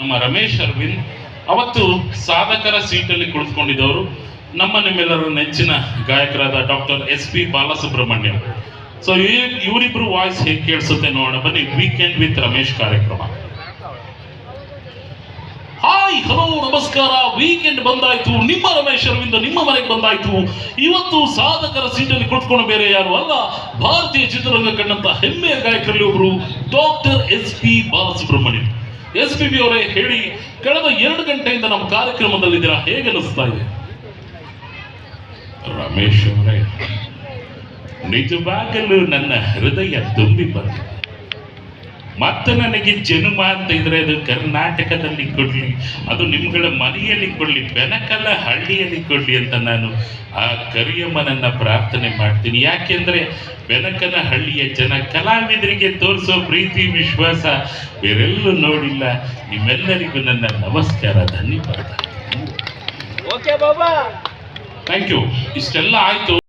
ನಮ್ಮ ರಮೇಶ್ ಅರವಿಂದ್ ಅವತ್ತು ಸಾಧಕರ ಸೀಟಲ್ಲಿ ಕುಳಿತುಕೊಂಡಿದ್ದವರು ನಮ್ಮ ನಿಮ್ಮೆಲ್ಲರ ನೆಚ್ಚಿನ ಗಾಯಕರಾದ doctor S P Balasubrahmanyam. So ಇವರಿಬ್ರು ವಾಯ್ಸ್ ಹೇಗೆ ಕೇಳಿಸುತ್ತೆ ನೋಡೋಣ. ಬನ್ನಿ ವೀಕೆಂಡ್ ವಿತ್ ರಮೇಶ್ ಕಾರ್ಯಕ್ರಮ. ಹಾಯ್ ಹಲೋ ನಮಸ್ಕಾರ. ವೀಕೆಂಡ್ ಬಂದಾಯ್ತು. ನಿಮ್ಮ ರಮೇಶ್ ಅರವಿಂದ ನಿಮ್ಮ ಮನೆಗೆ ಬಂದಾಯ್ತು. ಇವತ್ತು ಸಾಧಕರ ಸೀಟಲ್ಲಿ ಕುಳಿತುಕೊಂಡು ಬೇರೆ ಯಾರು ಅಲ್ಲ, ಭಾರತೀಯ ಚಿತ್ರರಂಗ ಕಂಡಂತ ಹೆಮ್ಮೆಯ ಗಾಯಕರಲ್ಲಿ ಒಬ್ರು doctor S P Balasubrahmanyam. S P B ಅವರೇ ಹೇಳಿ, ಕಳೆದ ಎರಡು ಗಂಟೆಯಿಂದ ನಮ್ಮ ಕಾರ್ಯಕ್ರಮದಲ್ಲಿದ್ದೀರಾ? ಹೇಗೆ ಅನಿಸ್ತಾ ಇದೆ? ರಮೇಶ್ ಅವರೇ, ನಿಜವಾಗಲೂ ನನ್ನ ಹೃದಯ ತುಂಬಿ ಬಂದಿದೆ. ಮತ್ತೆ ನನಗೆ ಜನ್ಮ ಅಂತ ಇದ್ರೆ ಅದು ಕರ್ನಾಟಕದಲ್ಲಿ ಕೊಡ್ಲಿ ಅದು ನಿಮ್ಗಳ ಮನೆಯಲ್ಲಿ ಕೊಡ್ಲಿ ಬೆನಕಲ್ಲ ಹಳ್ಳಿಯಲ್ಲಿ ಕೊಡ್ಲಿ ಅಂತ ನಾನು ಆ ಕರಿಯಮ್ಮನನ್ನ ಪ್ರಾರ್ಥನೆ ಮಾಡ್ತೀನಿ. ಯಾಕೆಂದ್ರೆ ಬೆನಕನ ಹಳ್ಳಿಯ ಜನ ಕಲಾವಿದರಿಗೆ ತೋರಿಸೋ ಪ್ರೀತಿ ವಿಶ್ವಾಸ ಬೇರೆಲ್ಲೂ ನೋಡಿಲ್ಲ. ನಿಮ್ಮೆಲ್ಲರಿಗೂ ನನ್ನ ನಮಸ್ಕಾರ ಧನ್ಯವಾದ. ಥ್ಯಾಂಕ್ ಯು ಇಷ್ಟೆಲ್ಲ ಆಯ್ತು.